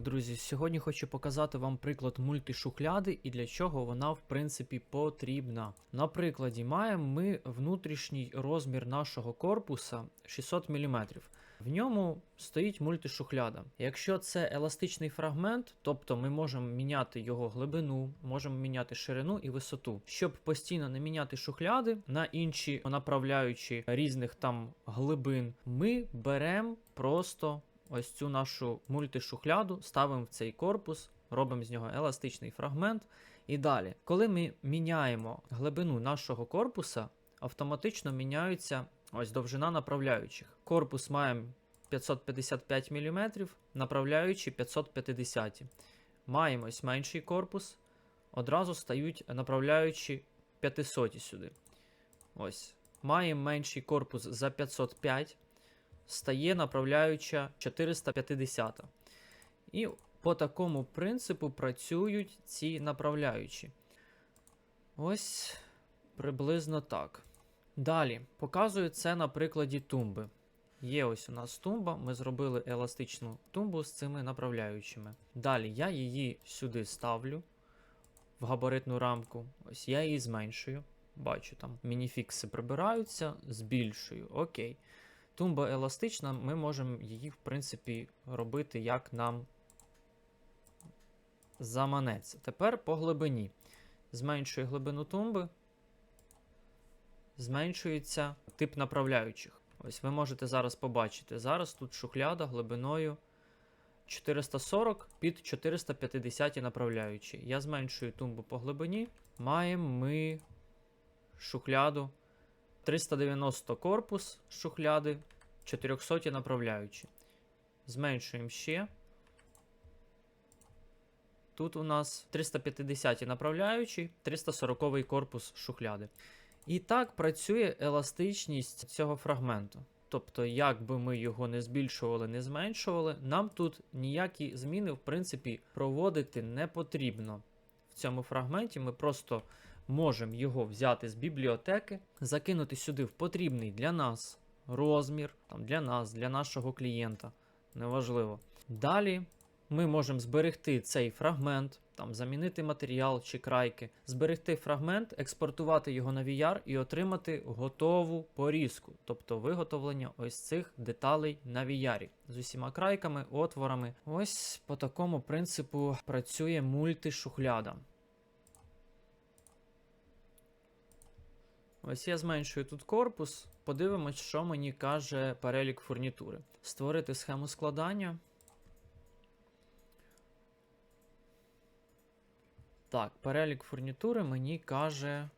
Друзі, сьогодні хочу показати вам приклад мультишухляди і для чого вона в принципі потрібна. На прикладі маємо ми внутрішній розмір нашого корпуса 600 мм. В ньому стоїть мультишухляда. Якщо це еластичний фрагмент, тобто ми можемо міняти його глибину, можемо міняти ширину і висоту. Щоб постійно не міняти шухляди на інші направляючі різних там глибин, ми беремо просто ось цю нашу мультишухляду, ставимо в цей корпус, робимо з нього еластичний фрагмент. І далі, коли ми міняємо глибину нашого корпуса, автоматично міняється ось довжина направляючих. Корпус маємо 555 мм, направляючі 550. Маємо ось менший корпус, одразу стають направляючі 500 сюди. Ось. Маємо менший корпус за 505 стає направляюча 450. І по такому принципу працюють ці направляючі. Ось приблизно так. Далі показую це на прикладі тумби. Є ось у нас тумба, ми зробили еластичну тумбу з цими направляючими. Далі я її сюди ставлю в габаритну рамку. Ось я її зменшую. Бачу, там мініфікси прибираються, збільшую. Окей. Тумба еластична, ми можемо її, в принципі, робити як нам заманеться. Тепер по глибині. Зменшую глибину тумби, зменшується тип направляючих. Ось ви можете зараз побачити. Зараз тут шухляда глибиною 440 під 450 направляючі. Я зменшую тумбу по глибині. Маємо ми шухляду 390 корпус шухляди, 400 направляючі. Зменшуємо ще. Тут у нас 350 направляючі, 340 корпус шухляди. І так працює еластичність цього фрагменту. Тобто, як би ми його не збільшували, не зменшували, нам тут ніякі зміни, в принципі, проводити не потрібно. В цьому фрагменті ми просто можемо його взяти з бібліотеки, закинути сюди в потрібний для нас розмір, там, для нас, для нашого клієнта. Неважливо. Далі ми можемо зберегти цей фрагмент, там, замінити матеріал чи крайки, зберегти фрагмент, експортувати його на VR і отримати готову порізку, тобто виготовлення ось цих деталей на VR. З усіма крайками, отворами. Ось по такому принципу працює мультишухляда. Ось я зменшую тут корпус. Подивимось, що мені каже перелік фурнітури. Створити схему складання. Так, перелік фурнітури мені каже.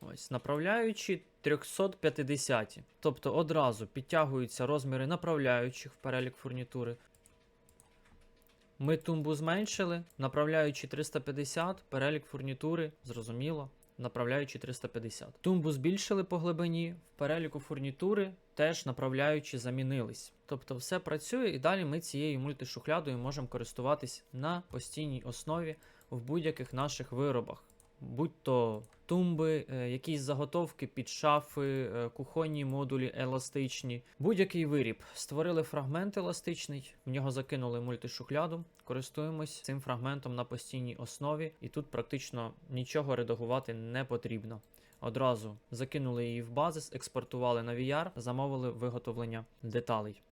Ось, направляючі 350. Тобто одразу підтягуються розміри направляючих в перелік фурнітури. Ми тумбу зменшили, направляючи 350, перелік фурнітури, зрозуміло направляючи 350. Тумбу збільшили по глибині, в переліку фурнітури теж направляючи замінились. Тобто все працює і далі ми цією мультишухлядою можемо користуватись на постійній основі в будь-яких наших виробах. Будь то тумби, е, якісь заготовки під шафи, е, кухонні модулі еластичні, будь-який виріб. Створили фрагмент еластичний, в нього закинули мультишухляду, користуємось цим фрагментом на постійній основі, і тут практично нічого редагувати не потрібно. Одразу закинули її в базис, експортували на VR, замовили виготовлення деталей.